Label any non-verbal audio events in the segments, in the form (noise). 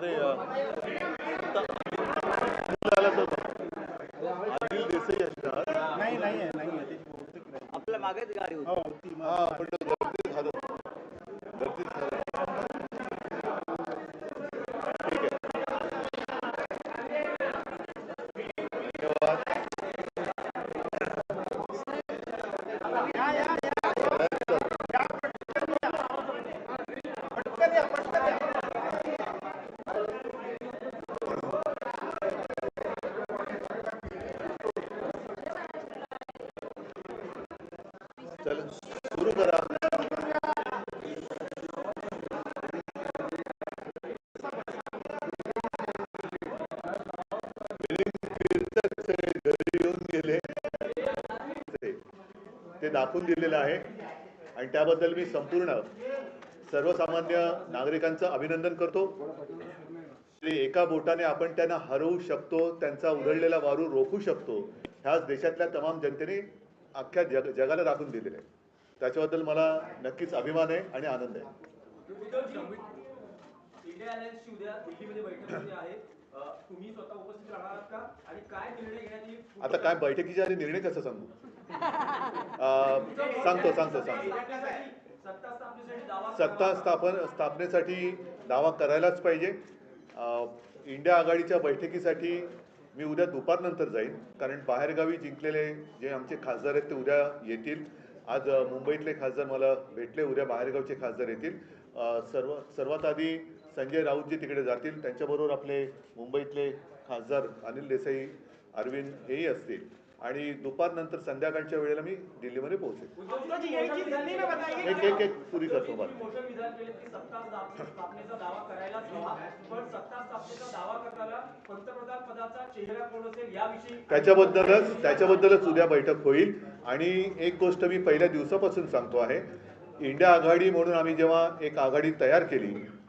अरे अ, तो अनिल देसाई असणार नाही नाही आहे नाही आहे ते बहुतेक नाही. आपल्या मागेच गाडी होती हो ती हा पण गर्दी झालं गर्दी झालं ठीक आहे धन्यवाद दाखवून दिलेलं आहे. आणि त्याबद्दल मी संपूर्ण सर्वसामान्य नागरिकांचं अभिनंदन करतो. एका बोटाने आपण त्यांना हरवू शकतो त्यांचा उधळलेला वारू रोखू शकतो ह्याच देशातल्या तमाम जनतेने अख्ख्या जग जगाला दाखवून दिलेलं आहे. त्याच्याबद्दल मला नक्कीच अभिमान आहे आणि आनंद आहे. तुम्ही स्वतः उपस्थित राहणार का? आणि काय निर्णय घेण्यात येईल? आता काय बैठकीच्या आधी निर्णय कसं सांगू? (laughs) सांगतो सांगतो सांगतो. सत्ता स्थापनेसाठी दावा सत्ता स्थापन स्थापनेसाठी दावा करायलाच पाहिजे. इंडिया आघाडीच्या बैठकीसाठी मी उद्या दुपारनंतर जाईन. कारण बाहेरगावी जिंकलेले जे आमचे खासदार आहेत ते उद्या येतील. आज मुंबईतले खासदार मला भेटले उद्या बाहेरगावचे खासदार येतील. सर्व सर्वात आधी संजय राऊतजी तिकडे जातील त्यांच्याबरोबर आपले मुंबईतले खासदार अनिल देसाई अरविंद हेही असतील. आणि दुपारनंतर संध्याकाळच्या वेळेला मी दिल्लीमध्ये पोहोचेल. एक एक एक पुरी करतो त्याच्याबद्दलच त्याच्याबद्दलच उद्या बैठक होईल. आणि एक गोष्ट मी पहिल्या दिवसापासून सांगतो आहे. इंडिया आघाडी म्हणून आम्ही जेव्हा एक आघाडी तयार केली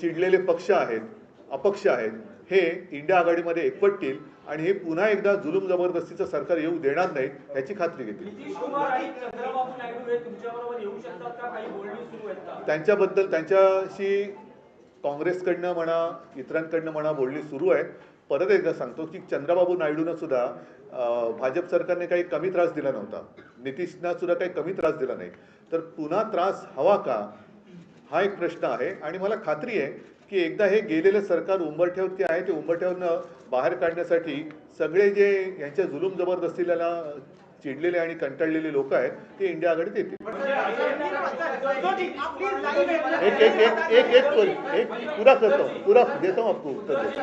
चिडलेले पक्ष आहेत अपक्ष आहेत हे इंडिया आघाडीमध्ये एकवटतील आणि हे पुन्हा एकदा जुलूम जबरदस्तीचं सरकार येऊ देणार नाहीत याची खात्री घेतील. हे त्यांच्याबद्दल त्यांच्याशी काँग्रेसकडनं म्हणा इतरांकडनं म्हणा बोलणी सुरू आहेत. परत एकदा सांगतो की चंद्रबाबू नायडूनं सुद्धा भाजप सरकारने काही कमी त्रास दिला नव्हता. नितीशना सुद्धा काही कमी त्रास दिला नाही. तर पुन्हा त्रास हवा का? हा एक प्रश्न आहे आणि मला खात्री आहे की एकदा हे गेलेलं सरकार उंबरठ्यावरती आहे ते उंबरठ्यावरनं बाहेर काढण्यासाठी सगळे जे यांच्या जुलूम जबरदस्तीला चिडलेले आणि कंटाळलेले लोक आहेत ते इंडिया आघाडीत येतील एक एक एक एक एक एक पुरा करतो पुरा देतो हूं आपको उत्तर देतो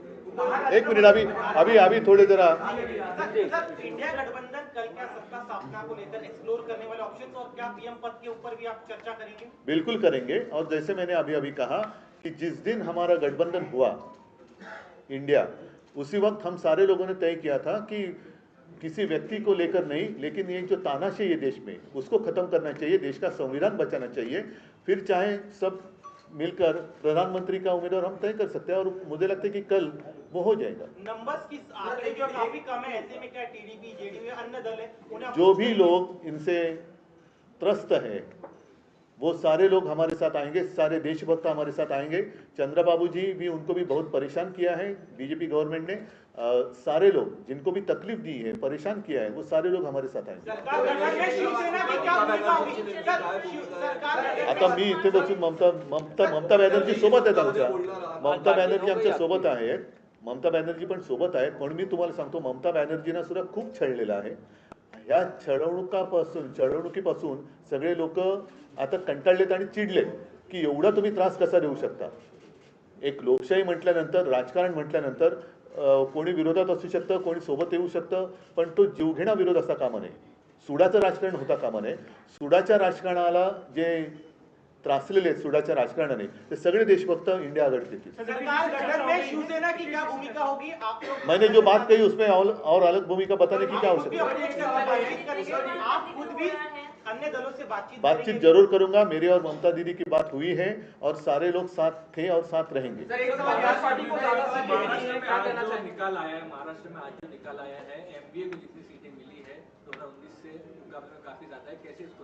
एक मिनट अभी अभी अभी थोड़े जरा इंडिया गठबंधन कल क्या सत्ता स्थापना को लेकर एक्सप्लोर करने वाले ऑप्शंस और क्या पीएम पद के ऊपर भी आप चर्चा करेंगे? बिल्कुल करेंगे। और जैसे मैंने अभी अभी कहा कि जिस दिन हमारा गठबंधन हुआ इंडिया उसी वक्त हम सारे लोगों ने तय किया था कि किसी व्यक्ति को लेकर नहीं लेकिन ये जो तानाशाही है देश में उसको खत्म करना चाहिए देश का संविधान बचाना चाहिए। फिर चाहे सब मिलकर प्रधानमंत्री का उम्मीदवार हम तय कर सकते हैं और मुझे लगता है कि कल वो हो जाएगा। नंबर्स की आंकड़े जो काफ़ी कम है ऐसे में क्या टीडीपी जेडीयू अन्य दल है जो भी लोग इनसे त्रस्त हैं वो सारे लोग हमारे साथ आएँगे सारे देशभक्त हमारे साथ आएँगे। चंद्रबाबू जी भी उनको भी बहुत परेशान किया है बीजेपी गवर्नमेंट ने अ, सारे लोग जिनको भी तकलीफ़ दी है परेशान किया है वो सारे लोग हमारे साथ आएँगे। आता मी इथे बसून ममता ममता ममता बॅनर्जी सोबत आहेत आमच्या ममता बॅनर्जी आमच्या सोबत आहेत ममता बॅनर्जी पण सोबत आहेत म्हणून मी तुम्हाला सांगतो ममता बॅनर्जीना सुद्धा खूप छळलेलं आहे. ह्या छळवणुकापासून छळवणुकीपासून सगळे लोक आता कंटाळलेत आणि चिडलेत की एवढा तुम्ही त्रास कसा देऊ शकता? एक लोकशाही म्हटल्यानंतर राजकारण म्हटल्यानंतर कोणी विरोधात असू शकतं कोणी सोबत येऊ शकतं पण तो जीवघेणा विरोध असता कामा नये. सुडाचं राजकारण होता कामा नये. सुडाच्या राजकारणाला जे त्रासलेले आहेत सुडाच्या राजकारणाने ते सगळे देशभक्त इंडिया शिवसेना की क्या भूमिका होगी? आप मैंने जो बात कही उसमें और, और अलग भूमिका बताने की क्या आवश्यकता है? बातचीत करेंगे आप खुद भी अन्य दलों से बातचीत बातचीत ज़रूर करूँगा। मेरे और ममता दीदी की बात हुई है और सारे लोग साथ थे और साथ रहेंगे। महाराष्ट्र में आज जो निकाल आया है महाराष्ट्र में आज जो निकाल आया है एमबीए को जितनी सीटें मिली है 2019 से मुकाबले में काफ़ी ज़्यादा है कैसे इसको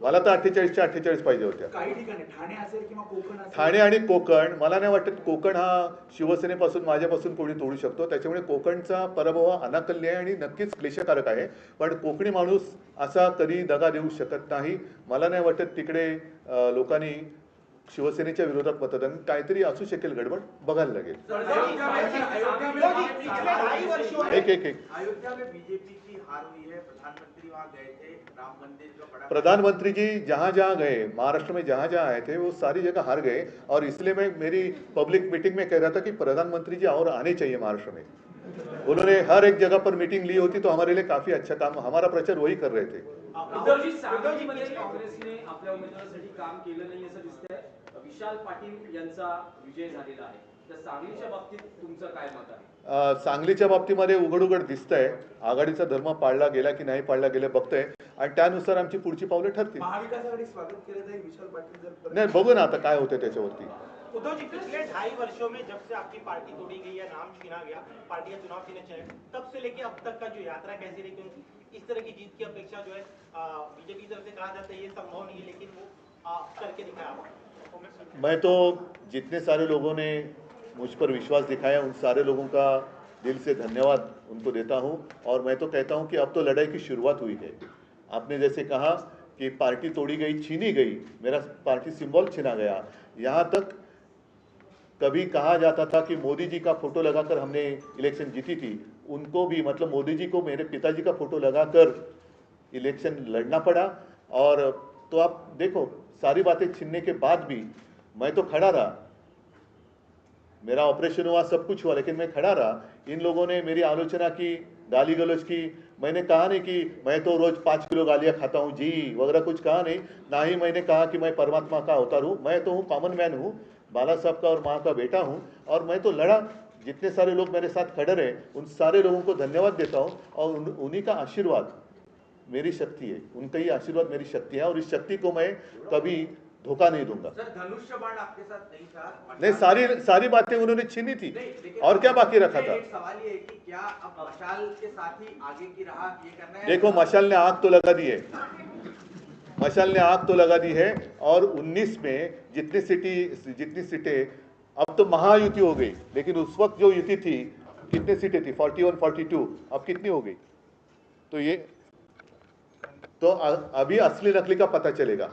मला तर अठ्ठेचाळीसच्या अठ्ठेचाळीस पाहिजे होत्या. काही ठिकाणी ठाणे असेल किंवा कोकण असेल. ठाणे आणि कोकण मला नाही वाटत कोकण हा शिवसेनेपासून माझ्यापासून कोणी तोडू शकतो. त्याच्यामुळे कोकणचा पराभव हा अनाकल्य आहे आणि नक्कीच क्लेशकारक आहे. पण कोकणी माणूस असा कधी दगा देऊ शकत नाही. मला नाही वाटत तिकडे लोकांनी शिवसेनेच्या विरोधात मतदान काहीतरी असू शकेल, गडबड वर्षों में एक एक एक. प्रधानमंत्री जी जहाँ जहाँ गए, महाराष्ट्र में जहाँ जहाँ आए थे, वो सारी जगह हार गए, और इसलिए मैं मेरी पब्लिक मीटिंग में कह रहा था कि प्रधानमंत्री जी और आने चाहिए महाराष्ट्र में। उन्होंने हर एक जगह पर मीटिंग ली होती तो हमारे लिए काफ़ी अच्छा काम, हमारा प्रचार वही कर रहे थे। विशाल पाटील यांचा विजय झालेला आहे. तर सांगलीच्या बाबतीत तुमचं काय मत आहे? सांगलीच्या बाबतीमध्ये उघड उघड दिसतंय. आघाडीचा धर्म पाळला गेला की नाही पाळला गेला बघतोय. आणि त्यानुसार आमची पुढची पावलं ठरतील. महाविकास आघाडी स्वागत केलं जाईल. विशाल पाटील जर नाही बघू ना आता काय होतं त्याच्यावरती. उद्धव जी पिछले ढाई वर्षों में जब से आपकी पार्टी तोड़ी गई या नाम छीना गया पार्टी का चुनाव छीने चले। तब से लेके अब तक का जो यात्रा कैसी रही? क्योंकि इस तरह की जीत की अपेक्षा जो है बीजेपी की तरफ से कहा जाता है ये संभव नहीं है लेकिन वो मैं तो जितने सारे लोगों ने मुझ पर विश्वास दिखाया, उन सारे लोगों का दिल से धन्यवाद उनको देता हूँ। और मैं तो कहता हूँ कि अब तो लड़ाई की शुरुआत हुई है। आपने जैसे कहा कि पार्टी तोड़ी गई, छीनी गई, मेरा पार्टी सिंबल छीना गया। यहाँ तक कभी कहा जाता था कि मोदी जी का फ़ोटो लगाकर हमने इलेक्शन जीती थी। उनको भी मतलब मोदी जी को, मेरे पिताजी का फ़ोटो लगाकर इलेक्शन लड़ना पड़ा। और तो आप देखो सारी बातें छीनने के बाद भी मैं तो खड़ा रहा। मेरा ऑपरेशन हुआ सब कुछ हुआ लेकिन मैं खड़ा रहा। इन लोगों ने मेरी आलोचना की गाली गलोच की। मैंने कहा नहीं कि मैं तो रोज पाँच किलो गालियाँ खाता हूँ जी वगैरह कुछ कहा नहीं। ना ही मैंने कहा कि मैं परमात्मा का अवतार हूँ। मैं तो हूँ कॉमन मैन हूँ बाला साहब का और माँ का बेटा हूँ। और मैं तो लड़ा। जितने सारे लोग मेरे साथ खड़े रहे उन सारे लोगों को धन्यवाद देता हूँ और उन, उन्हीं का आशीर्वाद। मेरी शक्ति है उनका ही आशीर्वाद मेरी शक्ति है और इस शक्ति को मैं कभी धोखा नहीं दूँगा। सर धनुष्य बाण आपके साथ नहीं था नहीं सारी सारी बातें उन्होंने छीनी थी और क्या बाकी रखा था? सवाल ये है कि क्या अब मशाल के साथ ही आगे की राह ये करना है? देखो मशाल ने आग तो लगा दी है। मशाल ने आग तो लगा दी है और 19 में जितनी सिटी जितनी सीटें अब तो महायुति हो गई लेकिन उस वक्त जो युति थी कितनी सीटें थी? 41 42 अब कितनी हो गई? तो ये तो अभी असली नकली का पता चलेगा।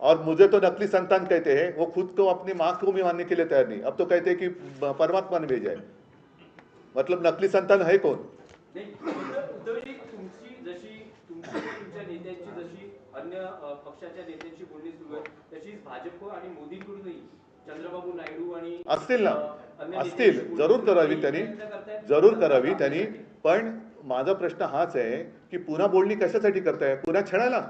और मुझे तो नकली संतान कहते हैं वो खुद को अपनी माँ को भी मानने के लिए तैयार नहीं। अब तो कहते हैं कि परमात्मा ने भेजा है। मतलब नकली संतान है अन्य पक्षाच्या बोलणी सुरू आहे तशीच भाजप आणि मोदींकडूनही चंद्रबाबू नायडू आणि असतील ना. असतील. ज़रूर करावी त्यांनी. ज़रूर करावी त्यांनी. पण माझा प्रश्न हाच आहे की पुन्हा बोलणी कशासाठी करताय? पुन्हा छळायला?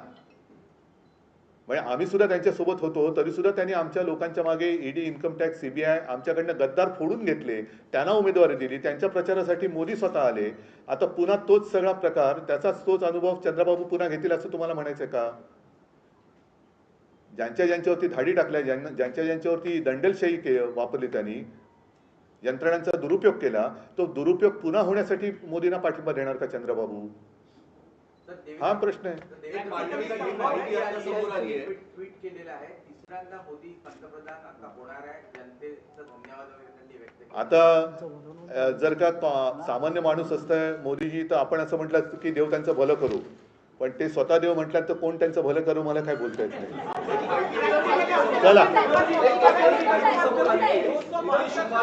म्हणजे आम्ही सुद्धा त्यांच्यासोबत होतो तरी सुद्धा त्यांनी आमच्या लोकांच्या मागे ईडी इन्कम टॅक्स सीबीआय आमच्याकडनं गद्दार फोडून घेतले. त्यांना उमेदवारी दिली त्यांच्या प्रचारासाठी मोदी स्वतः आले. आता पुन्हा तोच सगळा प्रकार त्याचाच तोच अनुभव चंद्रबाबू पुन्हा घेतील असं तुम्हाला म्हणायचं का? ज्यांच्या ज्यांच्यावरती धाडी टाकल्या ज्यांना ज्यांच्या ज्यांच्यावरती दंडेलशाही के वापरली त्यांनी यंत्रणांचा दुरुपयोग केला तो दुरुपयोग पुन्हा होण्यासाठी मोदींना पाठिंबा देणार का चंद्रबाबू? हा प्रश्न आहे. ही आता माहिती समोर आली आली आहे. आहे. ट्विट केलेलं आहे. तिसऱ्यांदा मोदी पंतप्रधान आता होणार आहे. जनतेचं धन्यवाद वगैरे त्यांनी व्यक्त केले. आता अ, जर का तो- सामान्य माणूस असतंय मोदीजी तर आपण असं म्हटलं असतं की देव त्यांचं भलं करू. पण ते स्वतः देव म्हटल्यात तर कोण त्यांचं भलं करू मला काय बोलता येत नाही. चला.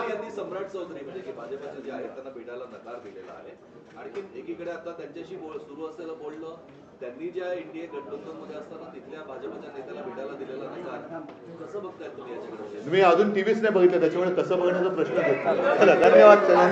यांनी सम्राट चौधरी म्हणजे की भाजपचे जे आहेत त्यांना भेटायला नकार दिलेला आहे आणखी एकीकडे आता त्यांच्याशी बोल सुरू असलेलं बोलणं त्यांनी ज्या एनडीए गठबंधनमध्ये असताना तिथल्या भाजपच्या नेत्याला भेटायला दिलेला नकार कसं बघताय तुम्ही याच्याकडे मी अजून टीव्हीच नाही बघितलं त्याच्यामुळे कसं बघण्याचा प्रश्न घेतला. चला धन्यवाद चला